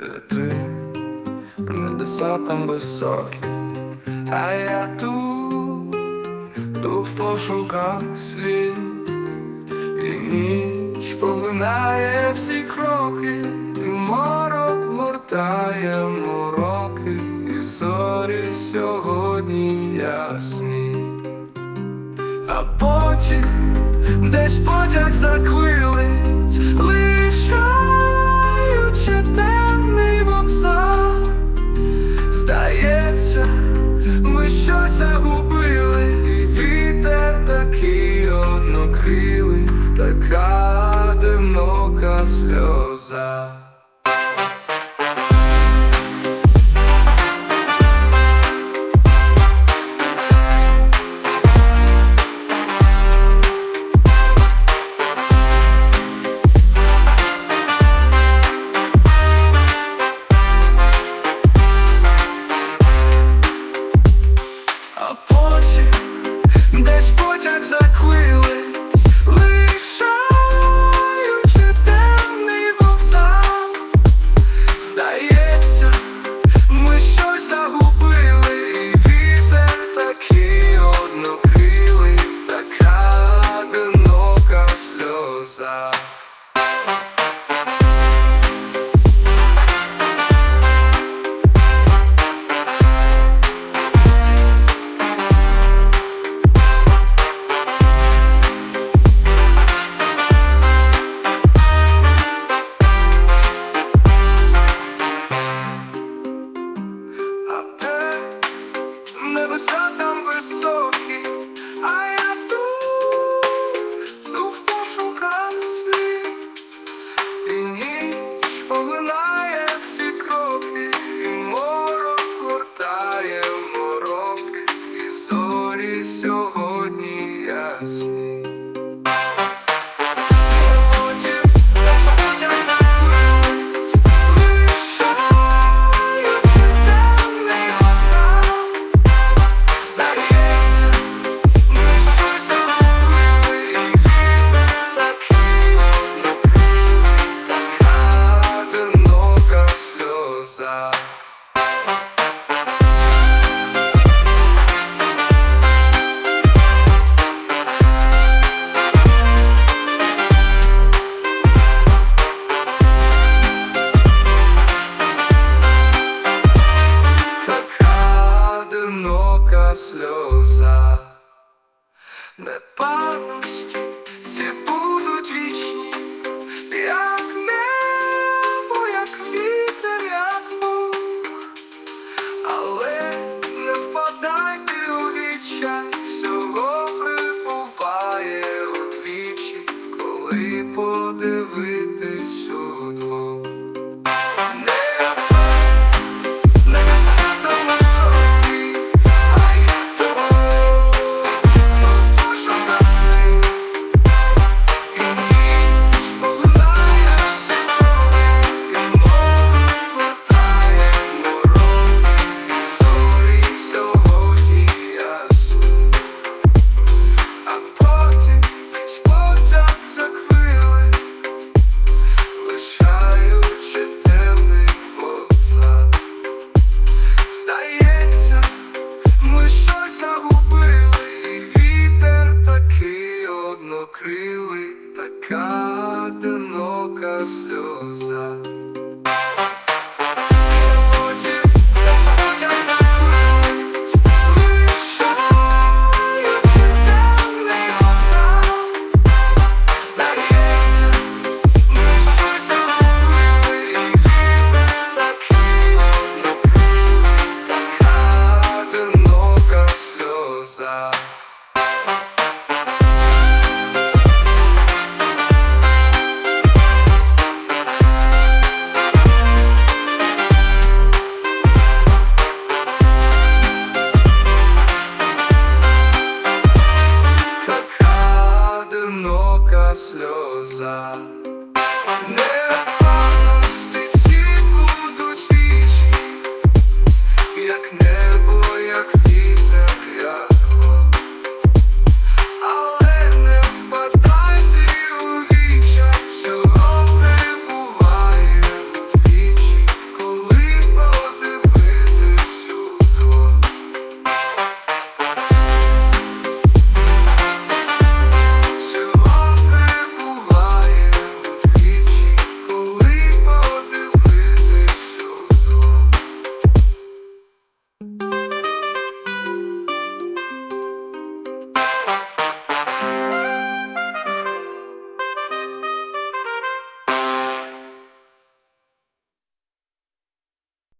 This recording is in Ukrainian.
Ти небеса там високі, а я тут Ту в пошуках світ, і ніч полинає всі кроки, і морок гортає мороки, і зорі сьогодні ясні, а потім десь потяг заквилить. my. сльоза. сльоза.